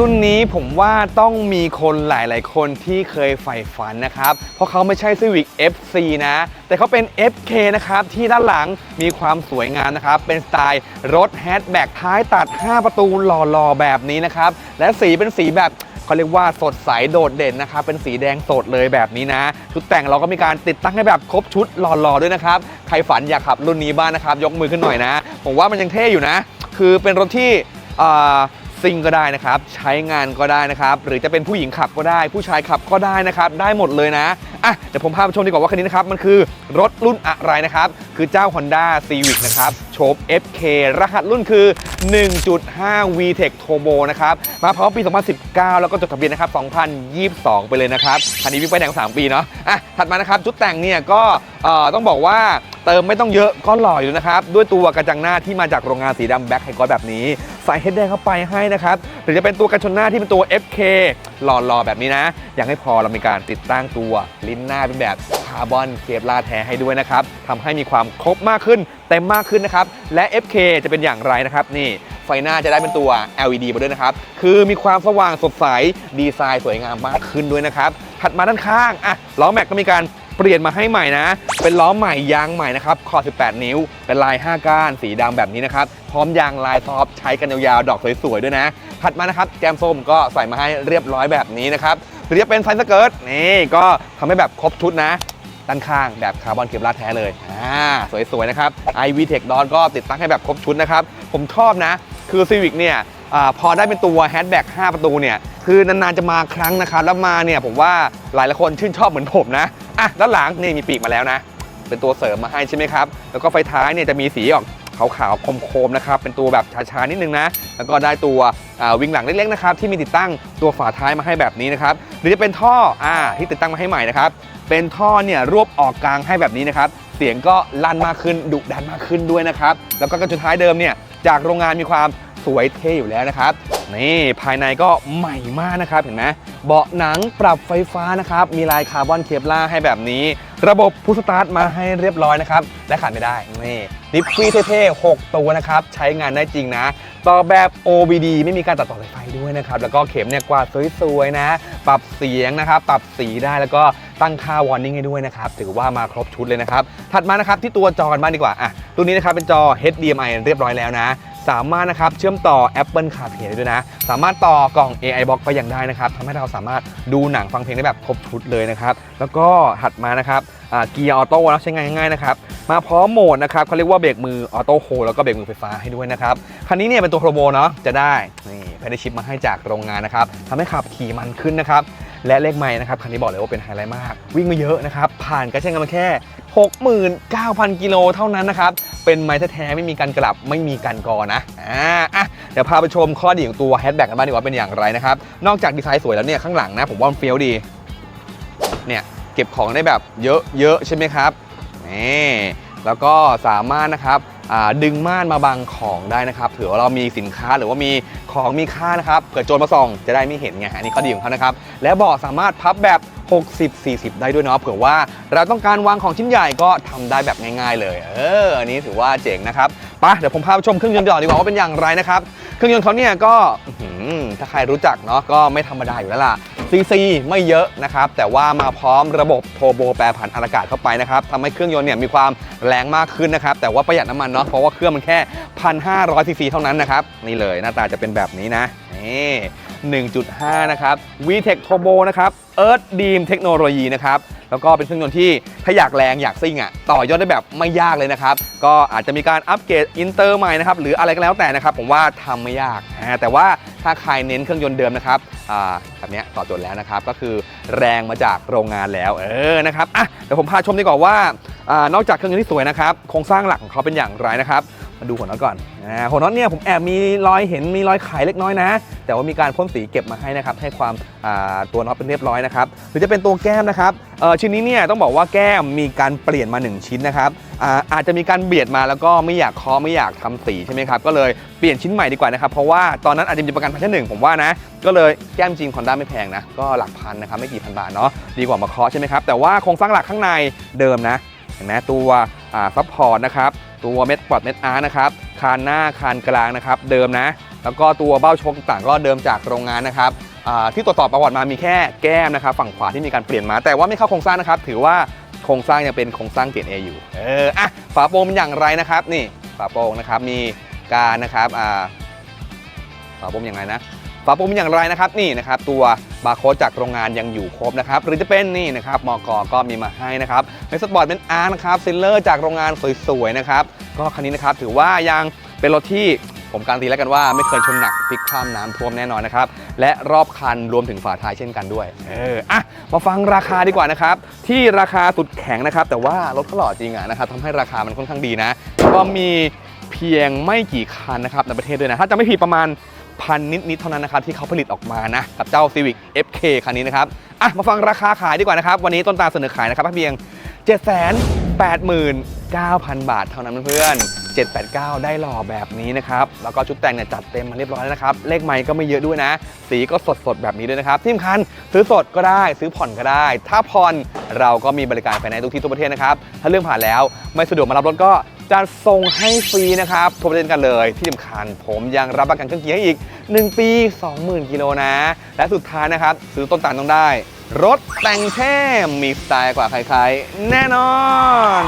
รุ่นนี้ผมว่าต้องมีคนหลาย ๆ คนที่เคยใฝ่ฝันนะครับ เพราะเขาไม่ใช่ Civic FC นะ แต่เขาเป็น FK นะครับ ที่ด้านหลังมีความสวยงามนะครับ เป็นสไตล์รถแฮชแบ็กท้ายตัด 5 ประตูหล่อ ๆ แบบนี้นะครับ และสีเป็นสีแบบเขาเรียกว่าสดใสโดดเด่นนะครับ เป็นสีแดงสดเลยแบบนี้นะ ชุดแต่งเราก็มีการติดตั้งให้แบบครบชุดหล่อๆด้วยนะครับ ใครฝันอยากขับรุ่นนี้บ้างนะครับ ยกมือขึ้นหน่อยนะ ผมว่ามันยังเท่อยู่นะ คือเป็นรถที่ ซิงก็ได้นะครับ ใช้งานก็ได้นะครับ หรือจะเป็นผู้หญิงขับก็ได้ ผู้ชายขับก็ได้นะครับ ได้หมดเลยนะอะเดี๋ยวผมพาไปชมดีกว่าว่าคันนี้นะครับ มันคือรถรุ่นอะไรนะครับ คือเจ้า Honda Civic นะครับ โฉบ FK รหัสรุ่นคือ 1.5 VTEC Turbo นะครับ มาพร้อมปี 2019 แล้วก็จดทะเบียนนะครับ 2022 ไปเลยนะครับคันนี้วิ่งไปแดง3 ปีเนาะ อะ ถัดมานะครับ ชุดแต่งเนี่ยก็ต้องบอกว่าเติมไม่ต้องเยอะก็หล่ออยู่นะครับ ด้วยตัวกระจังหน้าที่มาจากโรงงานสีดำแบ็คไฮกอแบบนี้ ใส่เฮดแดงเข้าไปให้นะครับ หรือจะเป็นตัวกันชนหน้าที่เป็นตัว FK หล่อๆแบบนี้นะยังไม่พอเรามีการติดตั้งตัวลิ้นหน้าเป็นแบบคาร์บอนเคปลาแท้ให้ด้วยนะครับทำให้มีความครบมากขึ้นเต็มมากขึ้นนะครับ และ FK จะเป็นอย่างไรนะครับ นี่ไฟหน้าจะได้เป็นตัว LED มาด้วยนะครับ คือมีความสว่างสดใส ดีไซน์สวยงามมากขึ้นด้วยนะครับ ถัดมาด้านข้างอะล้อแม็กก็มีการเปลี่ยนมาให้ใหม่นะ เป็นล้อใหม่ยางใหม่นะครับขอ18 นิ้ว เป็นลาย 5 ก้าน สีดำแบบนี้นะครับ พร้อมยางลายซอฟใช้กันยาวๆ ดอกสวยๆ ด้วยนะ ถัดมานะครับ แก้มส้มก็ใส่มาให้เรียบร้อยแบบนี้นะครับหรือจะเป็นไซส์สเกิร์ต นี่ก็ทำให้แบบครบชุดนะ ด้านข้างแบบคาร์บอนเคปลาแท้เลยอ่าสวยๆนะครับ iV Tech d o n ก็ติดตั้งให้แบบครบชุดนะครับ ผมชอบนะ คือ Civic เนี่ยอาพอได้เป็นตัวแฮชแบ็ก5ประตูเนี่ย คือนานๆจะมาครั้งนะครับ แล้วมาเนี่ยผมว่าหลายหลายคนชื่นชอบเหมือนผมนะ อะ ด้านหลังนี่มีปีกมาแล้วนะ เป็นตัวเสริมมาให้ใช่ไหมครับ แล้วก็ไฟท้ายเนี่ยจะมีสีออกขาวๆคมๆนะครับ เป็นตัวแบบชาๆนิดนึงนะ แล้วก็ได้ตัวอ่าวิงหลังเล็กๆนะครับที่มีติดตั้งตัวฝาท้ายมาให้แบบนี้นะครับ หรือจะเป็นท่ออ่าที่ติดตั้งมาให้ใหม่นะครับ เป็นท่อเนี่ยรวบออกกลางให้แบบนี้นะครับ เสียงก็ลั่นมากขึ้นดุดันมากขึ้นด้วยนะครับ แล้วก็กระจุดท้ายเดิมเนี่ยจากโรงงานมีความสวยเท่อยู่แล้วนะครับนี่ภายในก็ใหม่มากนะครับเห็นไหมเบาะหนังปรับไฟฟ้านะครับ มีลายคาร์บอนเคปลาร์ให้แบบนี้ ระบบพุชสตาร์ทมาให้เรียบร้อยนะครับ และขาดไม่ได้นี่ดิฟฟรีเท่ๆ6ตัวนะครับ ใช้งานได้จริงนะ ต่อแบบ OBD ไม่มีการตัดต่อสายไฟด้วยนะครับ แล้วก็เข็มเนี่ยกวาดสวยๆนะ ปรับเสียงนะครับ ปรับสีได้แล้วก็ ตั้งค่าวอร์นิ่งให้ด้วยนะครับ ถือว่ามาครบชุดเลยนะครับ ถัดมานะครับที่ตัวจอกันบ้างดีกว่าอะตัวนี้นะครับเป็นจอ HDMI เรียบร้อยแล้วนะ สามารถนะครับเชื่อมต่อ Apple CarPlay ได้ด้วยนะ สามารถต่อกล่อง AI Box ก็ยังได้นะครับทำให้เราสามารถดูหนังฟังเพลงได้แบบครบชุดเลยนะครับ แล้วก็ถัดมานะครับเกียร์ออโต้แล้วใช้งานง่ายๆนะครับมาพร้อมโหมดนะครับเขาเรียกว่าเบรกมือออโต้โฮแล้วก็เบรกมือไฟฟ้าให้ด้วยนะครับคันนี้เนี่ยเป็นตัวโทรโบเนาะจะได้นี่ภายในชิปมาให้จากโรงงานนะครับทำให้ขับขี่มันขึ้นนะครับ และเลขไม้นะครับคันนี้บอกเลยว่าเป็นไฮไลท์มาก วิ่งมาเยอะนะครับผ่านการใช้งานมาแค่ 69,000 กิโลเท่านั้นนะครับเป็นไม้แท้ๆไม่มีการกลับไม่มีการกอนะอ่าอะเดี๋ยวพาไปชมข้อดีของตัวแฮชแบ็กกันบ้างดีกว่าเป็นอย่างไรนะครับนอกจากดีไซน์สวยแล้วเนี่ยข้างหลังนะผมว่ามันเฟี้ยวดีเนี่ยเก็บของได้แบบเยอะๆใช่ไหมครับนี่ แล้วก็สามารถนะครับดึงม่านมาบังของได้นะครับเผื่อว่าเรามีสินค้าหรือว่ามีของมีค่านะครับเกิดโจรมาส่องจะได้ไม่เห็นไงอันนี้ข้อดีของเขานะครับ และเบาะสามารถพับแบบ 60-40 ได้ด้วยเนาะเผื่อว่าเราต้องการวางของชิ้นใหญ่ก็ทำได้แบบง่ายๆ เลย เอออันนี้ถือว่าเจ๋งนะครับปะเดี๋ยวผมพาไปชมเครื่องยนต์ก่อดีกว่าว่าเป็นอย่างไรนะครับ เครื่องยนต์เขาเนี่ยก็ถ้าใครรู้จักเนาะก็ไม่ธรรมดาอยู่แล้วล่ะ ซีซีไม่เยอะนะครับ แต่ว่ามาพร้อมระบบโทโบแปรผันอากาศเข้าไปนะครับทำให้เครื่องยนต์เนี่ยมีความแรงมากขึ้นนะครับ แต่ว่าประหยัดน้ำมันเนาะเพราะว่าเครื่องมันแค่ 1,500ซีซีเท่านั้นนะครับ นี่เลยหน้าตาจะเป็นแบบนี้นะ นี่1.5 นะครับ VTEC Turbo นะครับ Earth Beam เทคโนโลยีนะครับ แล้วก็เป็นเครื่องยนต์ที่ถ้าอยากแรงอยากซิ่งอะต่อยอดได้แบบไม่ยากเลยนะครับ ก็อาจจะมีการอัปเกรดอินเตอร์ใหม่นะครับ หรืออะไรก็แล้วแต่นะครับ ผมว่าทำไม่ยาก แต่ว่าถ้าใครเน้นเครื่องยนต์เดิมนะครับแบบเนี้ยตอบโจทย์แล้วนะครับ ก็คือแรงมาจากโรงงานแล้ว เออนะครับอะเดี๋ยวผมพาชมดีกว่าว่า นอกจากเครื่องยนต์ที่สวยนะครับโครงสร้างหลักของเขาเป็นอย่างไรนะครับ มาดูหัวน็อตก่อนอ่าหัวน็อตเนี่ยผมแอบมีรอยเห็นมีรอยไขเล็กน้อยนะ แต่ว่ามีการพ่นสีเก็บมาให้นะครับให้ความตัวน็อตเป็นเรียบร้อยนะครับหรือจะเป็นตัวแก้มนะครับชิ้นนี้เนี่ยต้องบอกว่าแก้มมีการเปลี่ยนมา 1 ชิ้นนะครับอาอาจจะมีการเบียดมาแล้วก็ไม่อยากเคาะไม่อยากทำสีใช่ไหมครับก็เลยเปลี่ยนชิ้นใหม่ดีกว่านะครับเพราะว่าตอนนั้นอาจจะมีประกันพันแค่หนึ่งผมว่านะก็เลยแก้มจริงคอนด้าไม่แพงนะก็หลักพันนะครับไม่กี่พันบาทเนาะดีกว่ามาเคาะใช่ไหมครับแต่ว่าโครงสร้างหลักข้างในเดิมนะเห็นไหมตัวซับพอร์ตนะครับ ตัวเม็ดปอดเม็ดอาร์นะครับคานหน้าคานกลางนะครับ เดิมนะ แล้วก็ตัวเบ้าชคต่างก็เดิมจากโรงงานนะครับที่ตรวจสอบประวัติมามีแค่แก้มนะครับ ฝั่งขวาที่มีการเปลี่ยนมา แต่ว่าไม่เข้าโครงสร้างนะครับ ถือว่าโครงสร้างยังเป็นโครงสร้างเกรด A ออยู่เอออะฝาโปรงเป็นอย่างไรนะครับ นี่ฝาโปรงนะครับมีการนะครับอ่าฝาโปรงอย่างไรนะ ฝาปรงเป็นอย่างไรนะครับนี่นะครับตัวบาร์โค้ดจากโรงงานยังอยู่ครบนะครับหรือจะเป็นนี่นะครับมอกก็มีมาให้นะครับในสปอร์ตเป็นอาร์นะครับซิลเลอร์จากโรงงานสวยๆนะครับก็คันนี้นะครับถือว่ายังเป็นรถที่ผมการันตีแล้วกันว่าไม่เคยชนหนักพลิกคว่ำน้ำท่วมแน่นอนนะครับและรอบคันรวมถึงฝาท้ายเช่นกันด้วยเอออะมาฟังราคาดีกว่านะครับที่ราคาสุดแข็งนะครับแต่ว่ารถเขาหล่อจริงอะนะครับทำให้ราคามันค่อนข้างดีนะ ก็มีเพียงไม่กี่คันนะครับในประเทศด้วยนะถ้าจะไม่ผิดประมาณ พันนิดๆเท่านั้นนะครับที่เขาผลิตออกมานะกับเจ้า Civic FK คันนี้นะครับอะมาฟังราคาขายดีกว่านะครับ วันนี้ต้นตาลเสนอขายนะครับเพียง 789,000 บาทเท่านั้นเพื่อน789 ได้หล่อแบบนี้นะครับ แล้วก็ชุดแต่งเนี่ยจัดเต็มมาเรียบร้อยแล้วนะครับ เลขไม้ก็ไม่เยอะด้วยนะ สีก็สดๆแบบนี้ด้วยนะครับ ที่สำคัญซื้อสดก็ได้ ซื้อผ่อนก็ได้ ถ้าผ่อนเราก็มีบริการไฟแนนทุกที่ทุกประเทศนะครับ ถ้าเรื่องผ่านแล้วไม่สะดวกมารับรถก็ จะส่งให้ฟรีนะครับโทรไปเล่นกันเลยที่สำคัญผมยังรับประกันเครื่องเกียร์ให้อีก 1 ปี 20,000 กิโลนะ และสุดท้ายนะครับ ซื้อต้นตาลต้องได้ รถแต่งเท่มีสไตล์กว่าใครๆ แน่นอน